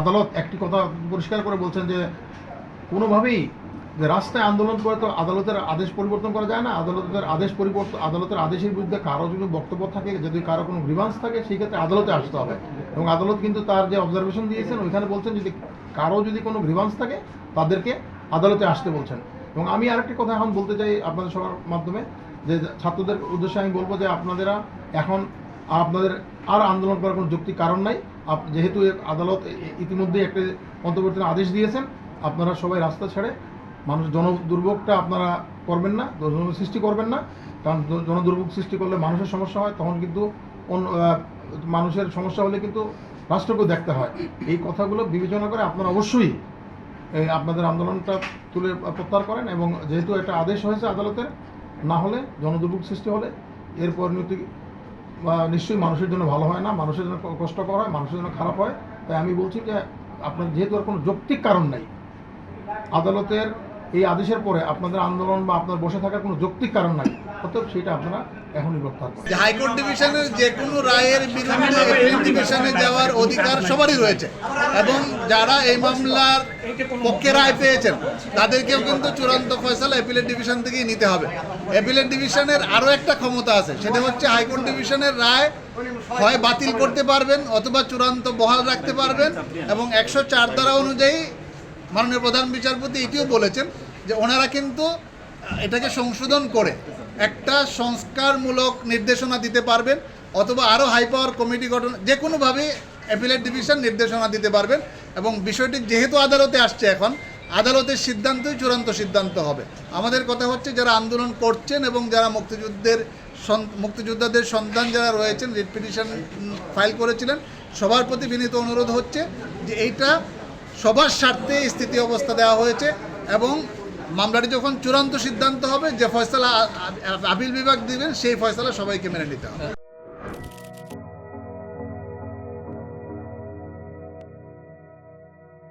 আদালত একটি কথা পরিষ্কার করে বলছেন যে কোনোভাবেই রাস্তায় আন্দোলন করে তো আদালতের আদেশ পরিবর্তন করা যায় না। আদালতের আদেশ পরিবর্তন আদালতের আদেশের বিরুদ্ধে কারও যদি বক্তব্য থাকে, যদি কারও কোনো গ্রিভান্স থাকে, সেই ক্ষেত্রে আদালতে আসতে হবে। এবং আদালত কিন্তু তার যে অবজারভেশন দিয়েছেন, ওইখানে বলছেন যদি কারও যদি কোনো গ্রিভান্স থাকে, তাদেরকে আদালতে আসতে বলছেন। এবং আমি আরেকটি কথা এখন বলতে চাই আপনাদের সবার মাধ্যমে, যে ছাত্রদের উদ্দেশ্যে আমি বলব যে আপনাদেরা এখন আপনাদের আর আন্দোলন করার কোনো যৌক্তিক কারণ নাই। যেহেতু আদালত ইতিমধ্যেই একটি অন্তর্বর্তী আদেশ দিয়েছেন, আপনারা সবাই রাস্তা ছেড়ে, মানুষ জন দুর্ভোগটা আপনারা করবেন না সৃষ্টি করবেন না, কারণ জন- জনদুর্ভোগ সৃষ্টি করলে মানুষের সমস্যা হয়, তখন কিন্তু অন্য মানুষের সমস্যা হলে কিন্তু রাষ্ট্রকেও দেখতে হয়। এই কথাগুলো বিবেচনা করে আপনারা অবশ্যই আপনাদের আন্দোলনটা তুলে প্রত্যাহার করেন এবং যেহেতু একটা আদেশ হয়েছে আদালতের, না হলে জনদুর্ভোগ সৃষ্টি হলে এর পরিণতি নিশ্চয়ই মানুষের জন্য ভালো হয় না, মানুষের জন্য কষ্টকর হয়, মানুষের জন্য খারাপ হয়। তাই আমি বলছি যে আপনার যেহেতু আর কোনো যৌক্তিক কারণ নাই, আদালতের এই আদেশের পরে আপনাদের আন্দোলন বা আপনার বসে থাকার কোনো যৌক্তিক কারণ নাই। অতএব সেটা আপনারা এখনই প্রত্যাহার করেন। হাইকোর্ট ডিভিশনের যে কোনো রায়ের বিরুদ্ধে ডিভিশনে যাওয়ার অধিকার সবারই রয়েছে। এবং যারা এই মামলার পক্ষে রায় পেয়েছেন, তাদেরকেও কিন্তু চূড়ান্ত ফয়সালা এপিলের ডিভিশন থেকেই নিতে হবে। এপিলের ডিভিশনের আরও একটা ক্ষমতা আছে, সেটা হচ্ছে হাইকোর্ট ডিভিশনের রায় হয় বাতিল করতে পারবেন অথবা চূড়ান্ত বহাল রাখতে পারবেন এবং একশো চার ধারা অনুযায়ী মাননীয় প্রধান বিচারপতি এটিও বলেছেন যে ওনারা কিন্তু এটাকে সংশোধন করে একটা সংস্কারমূলক নির্দেশনা দিতে পারবেন অথবা আরও হাই পাওয়ার কমিটি গঠন যে কোনোভাবে অ্যাপিলেট ডিভিশন নির্দেশনা দিতে পারবেন এবং বিষয়টি যেহেতু আদালতে আসছে এখন, আদালতের সিদ্ধান্তই চূড়ান্ত সিদ্ধান্ত হবে। আমাদের কথা হচ্ছে যারা আন্দোলন করছেন এবং যারা মুক্তিযুদ্ধের মুক্তিযোদ্ধাদের সন্তান যারা রয়েছেন রিট পিটিশন ফাইল করেছিলেন, সবার প্রতি বিনীত অনুরোধ হচ্ছে যে এইটা সবার স্বার্থে স্থিতি অবস্থা দেওয়া হয়েছে এবং মামলাটি যখন চূড়ান্ত সিদ্ধান্ত হবে, যে ফয়সলা আপিল বিভাগ দিবেন, সেই ফয়সলা সবাইকে মেনে নিতে হবে।